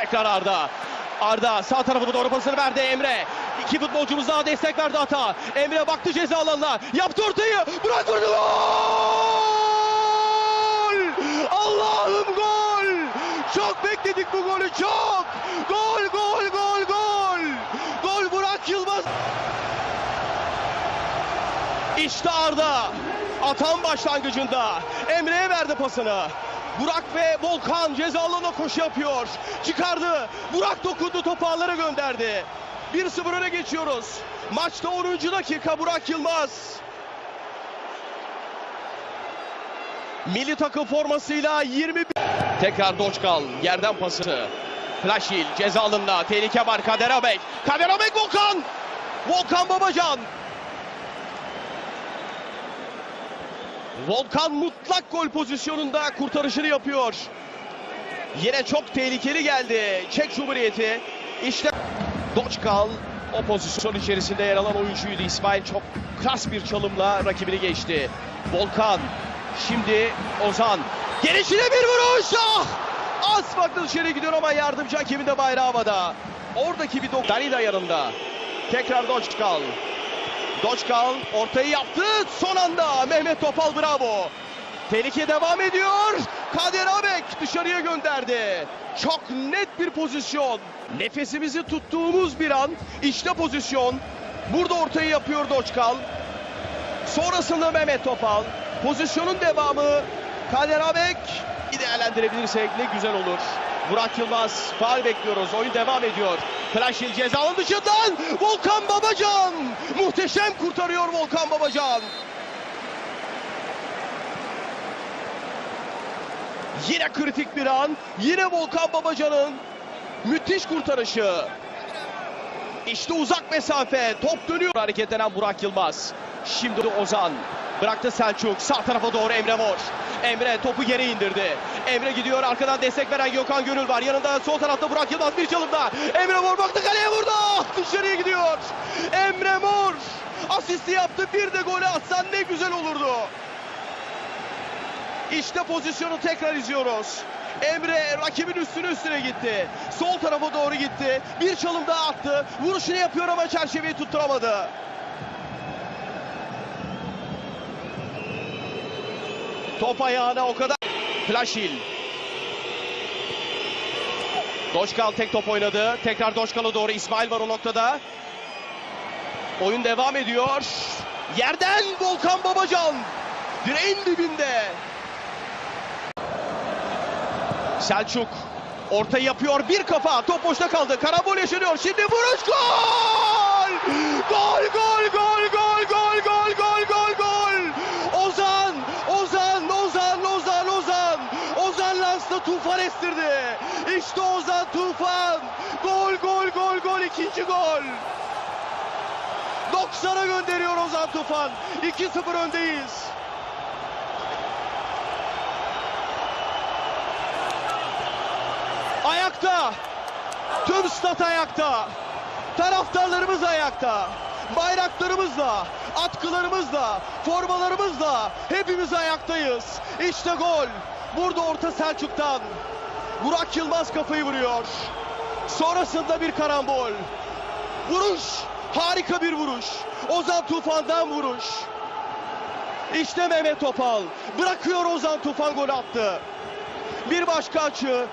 Tekrar Arda. Arda sağ tarafına doğru pasını verdi Emre. İki futbolcumuz daha destek verdi Ata. Emre baktı ceza alanına. Yaptı ortayı. Bırak vurdu. Gol! Allah'ım gol! Çok bekledik bu golü çok. Gol gol gol gol. Gol Burak Yılmaz. İşte Arda. Atan başlangıcında. Emre'ye verdi pasını. Burak ve Volkan ceza alanına koşu yapıyor. Çıkardı. Burak dokundu topu ağlara gönderdi. 1-0 öne geçiyoruz. Maçta 10. dakika Burak Yılmaz. Milli takım formasıyla 21. Tekrar Doçkal yerden pası. Flaşil ceza tehlike var Kader Abek. Kader Abek Volkan. Volkan Babacan. Volkan mutlak gol pozisyonunda kurtarışını yapıyor. Yine çok tehlikeli geldi Çek Cumhuriyeti. İşte Doçkal o pozisyon içerisinde yer alan oyuncuydu. İsmail çok klas bir çalımla rakibini geçti. Volkan şimdi Ozan. Gelişine bir vuruş. Ah! Az farklı dışarı gidiyor ama yardımcı hakemin de bayrağı havada. Oradaki bir dok... Dalida yanında. Tekrar Doçkal. Doçkal ortayı yaptı. Son anda Mehmet Topal bravo. Tehlike devam ediyor. Kader Abek dışarıya gönderdi. Çok net bir pozisyon. Nefesimizi tuttuğumuz bir an. İşte pozisyon. Burada ortayı yapıyor Doçkal. Sonrasında Mehmet Topal. Pozisyonun devamı Kader Abek. Bir değerlendirebilirsek ne güzel olur. Burak Yılmaz faal bekliyoruz. Oyun devam ediyor. Flaşil ceza alanı dışından Volkan Babacan. Muhteşem kurtarıyor Volkan Babacan. Yine kritik bir an. Yine Volkan Babacan'ın müthiş kurtarışı. İşte uzak mesafe. Top dönüyor. Hareketlenen Burak Yılmaz. Şimdi Ozan. Bıraktı Selçuk. Sağ tarafa doğru Emre Mor. Emre topu geri indirdi. Emre gidiyor. Arkadan destek veren Gökhan Gönül var. Yanında sol tarafta Burak Yılmaz bir çalımda. Emre Mor baktı kaleye vurdu. Dışarıya gidiyor. Emre Mor. Asisti yaptı. Bir de golü atsan ne güzel olurdu. İşte pozisyonu tekrar izliyoruz. Emre rakibin üstüne üstüne gitti. Sol tarafa doğru gitti. Bir çalım daha attı. Vuruşunu yapıyor ama çerçeveyi tutturamadı. Top ayağına o kadar. Flaşil. Doşkal tek top oynadı. Tekrar Doşkal'a doğru İsmail var o noktada. Oyun devam ediyor. Yerden Volkan Babacan. Direğin dibinde. Selçuk orta yapıyor bir kafa top boşta kaldı karambol yaşanıyor şimdi vuruş gol gol gol gol gol gol gol gol gol Ozan Ozan Ozan Ozan Ozan Tufan estirdi işte Ozan Tufan gol gol gol gol ikinci gol 90'a gönderiyor Ozan Tufan 2-0 öndeyiz ayakta. Tüm stat ayakta. Taraftarlarımız ayakta. Bayraklarımızla, atkılarımızla, formalarımızla hepimiz ayaktayız. İşte gol. Burada orta Selçuk'tan. Burak Yılmaz kafayı vuruyor. Sonrasında bir karambol. Vuruş. Harika bir vuruş. Ozan Tufan'dan vuruş. İşte Mehmet Topal. Bırakıyor Ozan Tufan gol attı. Bir başka açı